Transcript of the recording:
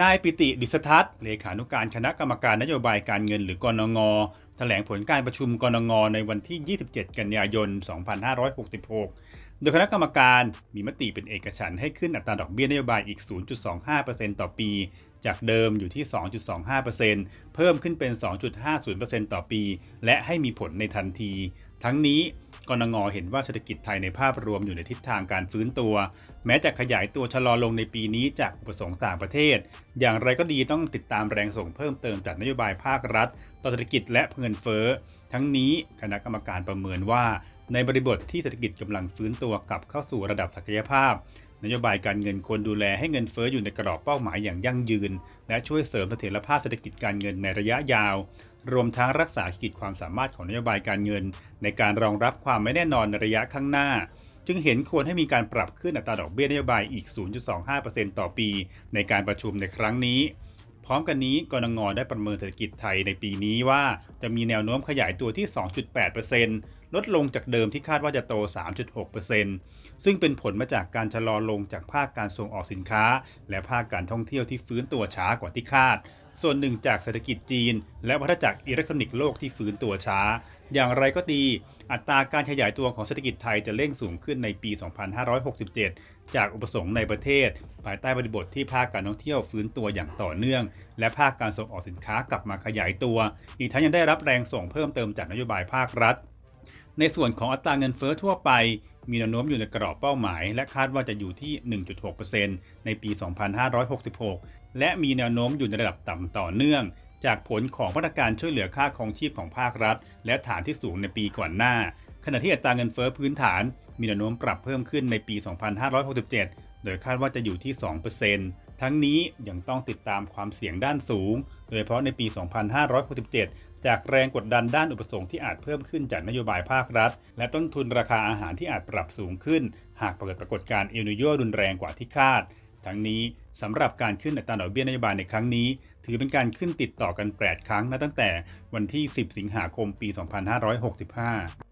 นายปิติดิษทัศน์เลขานุการคณะกรรมการนโยบายการเงินหรือกนงแถลงผลการประชุมกนงในวันที่ 27 กันยายน 2566 โดยคณะกรรมการมีมติเป็นเอกฉันท์ให้ขึ้นอัตราดอกเบี้ยนโยบายอีก 0.25%ต่อปีจากเดิมอยู่ที่ 2.25%เพิ่มขึ้นเป็น 2.50%ต่อปี และให้มีผลในทันที ทั้งนี้กนงเห็นว่าเศรษฐกิจไทยในภาพรวมอยู่ในทิศทางการฟื้นตัว แม้จะขยายตัวชะลอลงในปีนี้จากอุปสงค์ต่างประเทศ อย่างไรก็ดีต้องติดตามแรงส่งเพิ่มเติมจากนโยบายภาครัฐ ต่อเศรษฐกิจและเงินเฟ้อ ทั้งนี้คณะกรรมการประเมินว่า ในบริบทที่เศรษฐกิจกำลังฟื้นตัวกลับเข้าสู่ระดับศักยภาพ นโยบายการเงินควรดูแลให้เงินเฟ้ออยู่ในกรอบเป้าหมายอย่างยั่งยืน และช่วยเสริมเสถียรภาพเศรษฐกิจการเงินในระยะยาว รวมทั้งรักษาขีดความสามารถของนโยบายการเงิน ในการรองรับความไม่แน่นอนในระยะข้างหน้า จึงเห็นควรให้มีการปรับขึ้นอัตราดอกเบี้ยนโยบายอีก 0.25%ต่อปี ในการประชุมในครั้งนี้ พร้อมกันนี้กรงได้ประเมินเศรษฐกิจไทยในปีนี้ว่าจะมีแนวโน้มขยายตัวที่ 2.8%ลดลงจากเดิมที่คาดว่าจะโต 3.6%ซึ่งเป็นผลมาจากการชะลอลงจากภาคการส่งออกสินค้า และภาคการท่องเที่ยวที่ฟื้นตัวช้ากว่าที่คาด ส่วนหนึ่งจากเศรษฐกิจจีน และวัฏจักรอิเล็กทรอนิกส์โลกที่ฟื้นตัวช้า อย่างไรก็ดี อัตราการขยายตัวของเศรษฐกิจไทยจะเร่งสูงขึ้นในปี 2567 จากอุปสงค์ในประเทศ ภายใต้บริบทที่ภาคการท่องเที่ยวฟื้นตัวอย่างต่อเนื่อง และภาคการส่งออกสินค้ากลับมาขยายตัว อีกทั้งยังได้รับแรงส่งเพิ่มเติมจากนโยบายภาครัฐ ในส่วนของอัตราเงินเฟ้อทั่วไป มีแนวโน้มอยู่ในกรอบเป้าหมาย และคาดว่าจะอยู่ที่ 1.6%ในปี 2566 และมีแนวโน้มอยู่ในระดับต่ำต่อเนื่อง จากผลของมาตรการช่วยเหลือค่าครองชีพของภาครัฐ และฐานที่สูงในปีก่อนหน้า ขณะที่อัตราเงินเฟ้อพื้นฐาน มีแนวโน้มปรับเพิ่มขึ้นในปี 2567 โดยคาดว่าจะอยู่ที่ 2% ทั้งนี้ยังต้องติดตามความเสี่ยงด้านสูง โดยเฉพาะในปี 2567 จากแรงกดดันด้านอุปสงค์ที่อาจเพิ่มขึ้นจากนโยบายภาครัฐ และต้นทุนราคาอาหารที่อาจปรับสูงขึ้น หากเกิดปรากฏการณ์เอลนิโยรุนแรงกว่าที่คาด ทั้งนี้สำหรับการขึ้นอัตราดอกเบี้ยนโยบายในครั้งนี้ ถือเป็นการขึ้นติดต่อกัน 8 ครั้งนับตั้งแต่วันที่ 10 สิงหาคม ปี 2565